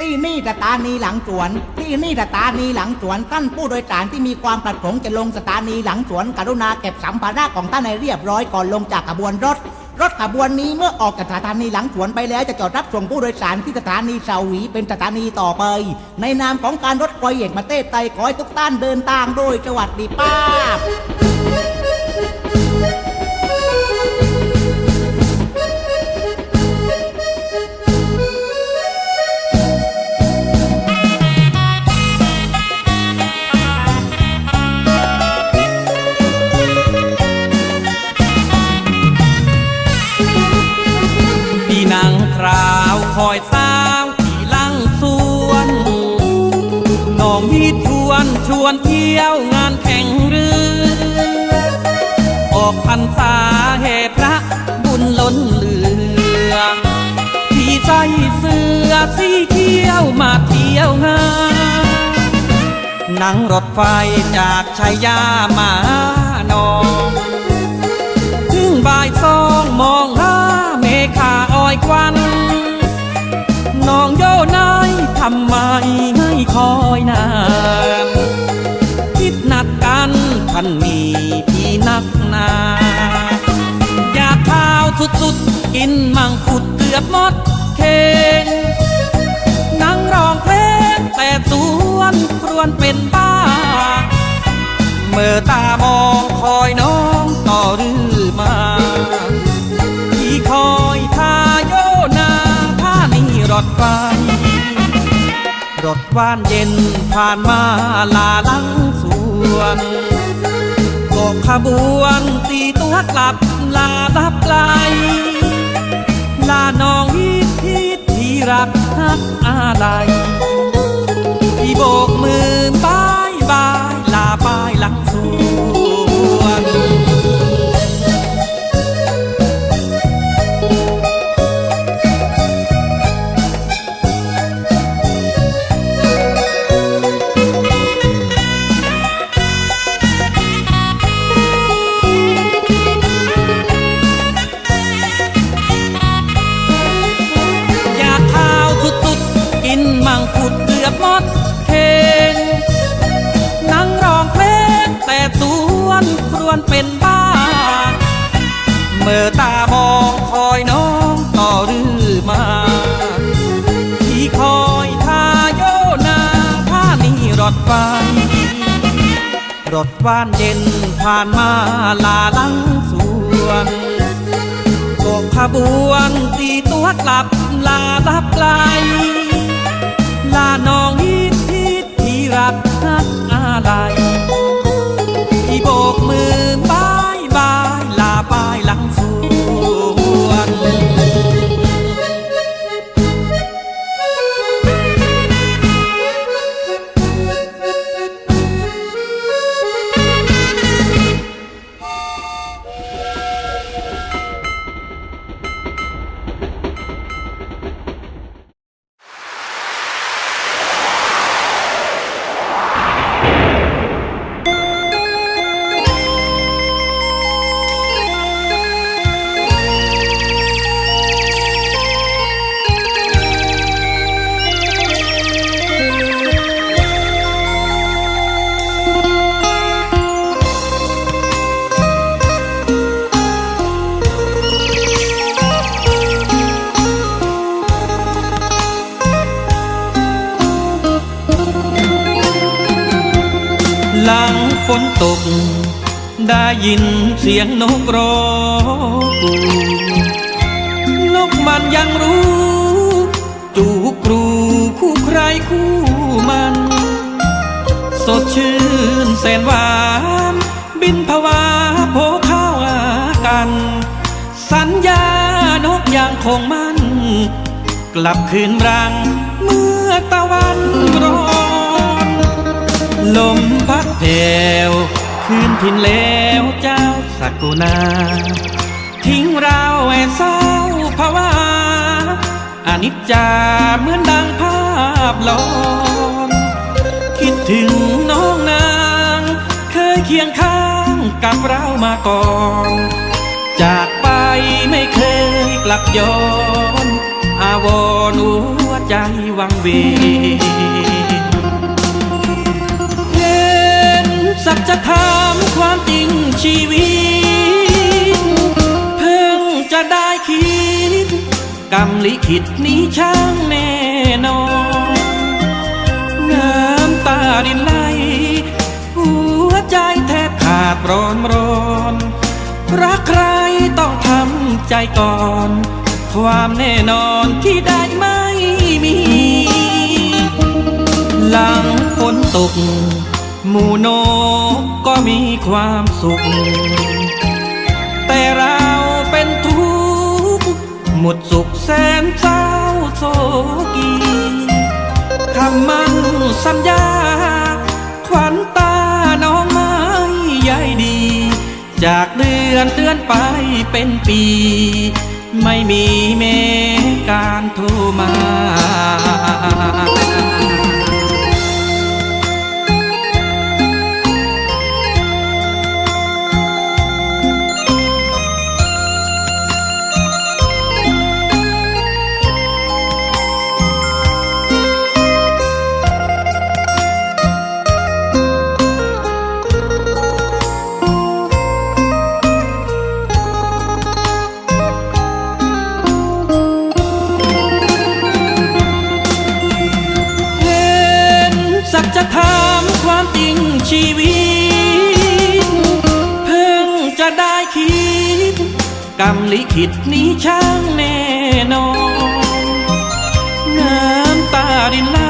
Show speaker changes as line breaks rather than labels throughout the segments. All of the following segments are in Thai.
ที่นี่สถานีหลังสวน ที่นี่สถานีหลังสวนท่านผู้โดยสารที่มีความประสงค์จะลงสถานีหลังสวน กรุณาเก็บสัมภาระของท่านให้เรียบร้อยก่อนลงจากขบวนรถ รถขบวนนี้เมื่อออกจากสถานีหลังสวนไปแล้วจะจอดรับส่งผู้โดยสารที่สถานีเสาหวีเป็นสถานีต่อไป ในนามของการรถไฟเอกประเทศไทยขอให้ทุกท่านเดินทางโดยสวัสดิภาพ
องมีทวนชวนเที่ยวงานแข่งเรือ ออกพรรษาเหตุพระบุญล้นเหลือพี่ใจเสื้อสีเขียวมาเที่ยวงานนั่งรถไฟจากชัยามานองถึงบ่ายสองมองหาเมฆาอ้อยควันน้องโยนายทำไม คอยนานคิดนัดกันพันมีพี่นักหนาอยากข้าวสุดๆกินมังคุดเกือบหมดเข่งนั่งร้องเพลงแต่สวนครวนเป็นบ้า เมื่อตามองคอยน้องต่อรือมาที่คอยทาโยนาท่านีรถไฟร ดว่านเย็นผ่านมาลาลังสวนบอกขบวนตีตัวกลับลาลับไกล ลาน้องฮิตฮิตที่รักทักอะไรที่โบกมือบา มื่อตามองคอยน้องต่อรือมา ที่คอยทาโยนาท่านีรถไฟรถว่านเย็นผ่านมาลาลังสวนโบกขบวนตีตัวกลับลาลับไกล ลาน้องฮิตฮิตที่รักฮักอะไรที่โบกมือบ้า นตก ได้ยินเสียงนกร้องกูนกมันยังรู้ จูกรูคู่ใครคู่มัน สดชื่นแสนหวาน บินผวาโผข้าหากัน สัญญานกยังคงมันกลับคืนรังเมื่อตะวันร้อน ลมพัดแผ่วคืนถิ่นแล้วเจ้าสักกุณาทิ้งเราแอบเศร้าภาวาอนิจจาเหมือนดังภาพหลอนคิดถึงน้องนาง เคยเคียงข้างกับเรามาก่อน จากไปไม่เคยกลับย้อนอาวรหัวใจวังเวง สัจธรรมความจริงชีวิต เพิ่งจะได้คิด กรรมลิขิตนี้ช่างแน่นอนน้ำตารินไหลหัวใจแทบขาดร้อนร้อนรักใครต้องทำใจก่อน ความแน่นอนที่ได้ไม่มี หลังฝนตก หมู่นกก็มีความสุข แต่เราเป็นทุกข์หมดสุขแสนเศร้าโศกีคำมั่นสัญญา ขวัญตาน้องไม่ใยดี จากเดือนเดือนไปเป็นปี ไม่มีแม้การโทรมา กรรมลิขิตนี้ช่างแน่นอนน้ำตารินไหล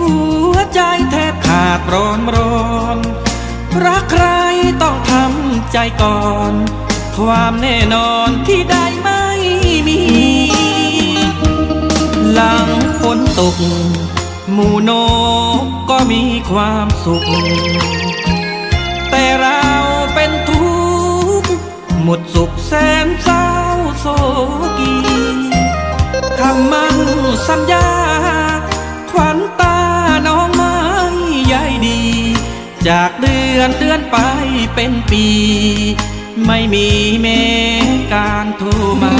หัวใจแทบขาดร้อนร้อนรักใครต้องทำใจก่อน ความแน่นอนที่ได้ไม่มี หลังฝนตก หมู่นกก็มีความสุข จากเดือนเดือนไปเป็นปี ไม่มีแม้การโทรมา